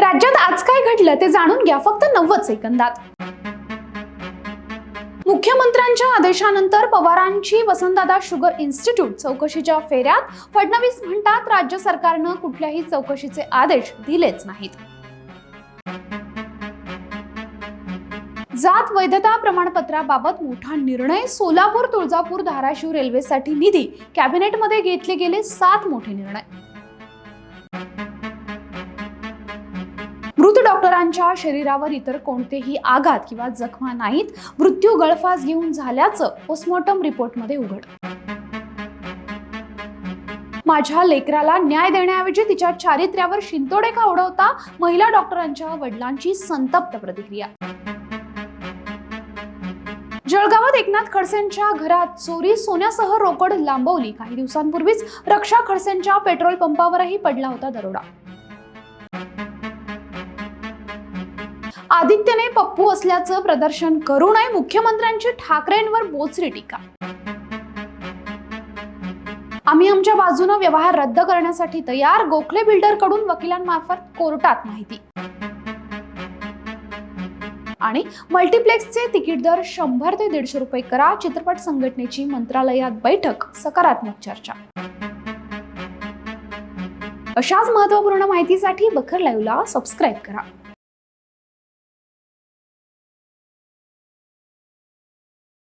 राज्यात आज काय घडलं ते जाणून घ्या फक्त नव्वद सेकंदात. मुख्यमंत्र्यांच्या आदेशानंतर पवारांची वसंतदादा शुगर इन्स्टिट्यूट चौकशीच्या फेऱ्यात फडणवीस म्हणतात राज्य सरकारनं कुठल्याही चौकशीचे आदेश दिलेच नाहीत. जात वैधता प्रमाणपत्राबाबत मोठा निर्णय सोलापूर तुळजापूर धाराशिव रेल्वेसाठी निधी. कॅबिनेटमध्ये घेतले गेले सात मोठे निर्णय. मृतांच्या शरीरावर इतर कोणतेही आघात किंवा जखमा नाहीत मृत्यू गळफास घेऊन झाल्याचं पोस्टमॉर्टम रिपोर्टमध्ये उघड माझ्या लेकराला न्याय देण्याऐवजी तिच्या चारित्र्यावर शिंतोडे का उडवता महिला डॉक्टरांच्या वडिलांची संतप्त प्रतिक्रिया. जळगावात एकनाथ खडसेंच्या घरात चोरी सोन्यासह रोकड लांबवली. काही दिवसांपूर्वीच रक्षा खडसेंच्या पेट्रोल पंपावरही पडला होता दरोडा. आदित्यने पप्पू असल्याचं प्रदर्शन करू नये मुख्यमंत्र्यांची ठाकरेंवर बोचरी टीका. आम्ही आमच्या बाजूनं व्यवहार रद्द करण्यासाठी तयार गोखले बिल्डरकडून वकिलांमार्फत कोर्टात माहिती. आणि मल्टिप्लेक्सचे तिकीट दर शंभर ते दीडशे रुपये करा चित्रपट संघटनेची मंत्रालयात बैठक सकारात्मक चर्चा. अशाच महत्त्वपूर्ण माहितीसाठी बखर लाईव्हला सबस्क्राईब करा.